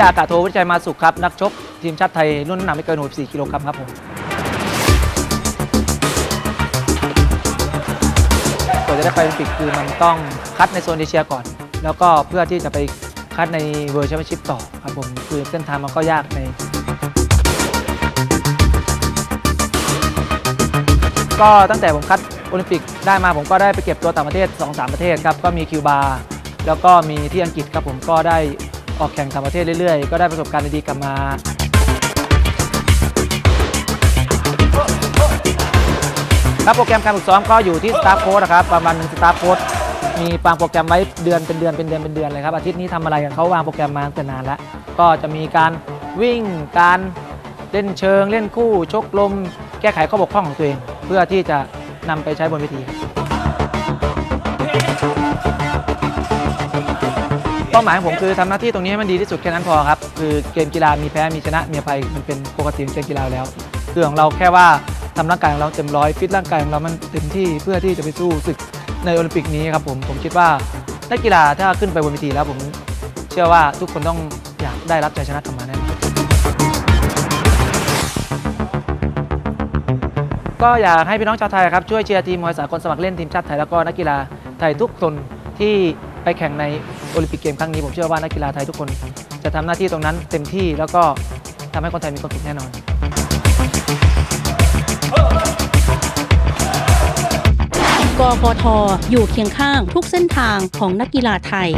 จากอากาศโทวิชัยมาสุขครับ นักชกทีมชาติไทยรุ่นน้ำหนักไม่เกิน64กิโลกรัมครับผมกว่าจะได้ไปโอลิมปิกคือมันต้องคัดในโซนเอเชียก่อน แล้วก็เพื่อที่จะไปคัดในเวิร์ลแชมเปี้ยนชิพต่อครับผมคือเส้นทางมันก็ยากใน ก็ตั้งแต่ผมคัดโอลิมปิกได้มาผมก็ได้ไปเก็บตัวต่างประเทศ 2-3 ประเทศครับ ก็มีคิวบา แล้วก็มีที่อังกฤษครับผมก็ได้ ออกแข่งต่างประเทศเรื่อยๆ ก็ได้ประสบการณ์ดีๆกลับมา ครับโปรแกรมการฝึกซ้อมก็อยู่ที่สตาฟโค้ดนะครับ ประมาณหนึ่งสตาฟโค้ดมีวางโปรแกรมไว้เดือนเป็นเดือนเป็นเดือนเป็นเดือนเลยครับ อาทิตย์นี้ทำอะไรกันเขาวางโปรแกรมมาตั้งแต่นานแล้ว ก็จะมีการวิ่งการเล่นเชิงเล่นคู่ชกลม แก้ไขข้อบกพร่องของตัวเอง เพื่อที่จะนำไปใช้บนเวทีครับ ป้าหมายของผมคือทำหน้าที่ตรงนี้ให้มันดีที่สุดแค่นั้นพอครับ คือเกมกีฬามีแพ้มีชนะมีอภัยมันเป็นปกติของเกมกีฬาแล้วคือของเราแค่ว่าทำร่างกายของเราเต็มร้อยฟิตร่างกายของเรามันเต็มที่เพื่อที่จะไปสู้ศึกในโอลิมปิกนี้ครับผมผมคิดว่านักกีฬาถ้าขึ้นไปบนเวทีแล้วผมเชื่อว่าทุกคนต้องอยากได้รับชัยชนะกลับมาแน่นอนก็อยากให้พี่น้องชาวไทยครับช่วยเชียร์ทีมมวยสากลสมัครเล่นทีมชาติไทยแล้วก็นักกีฬาไทยทุกคนที่ไปแข่งใน โอลิมปิกเกมครั้งนี้ผมเชื่อว่านักกีฬาไทยทุกคน จะทำหน้าที่ตรงนั้นเต็มที่แล้วก็ทำให้คนไทยมีความสุขแน่นอนกกทอยู่เคียงข้างทุกเส้นทางของนักกีฬาไทย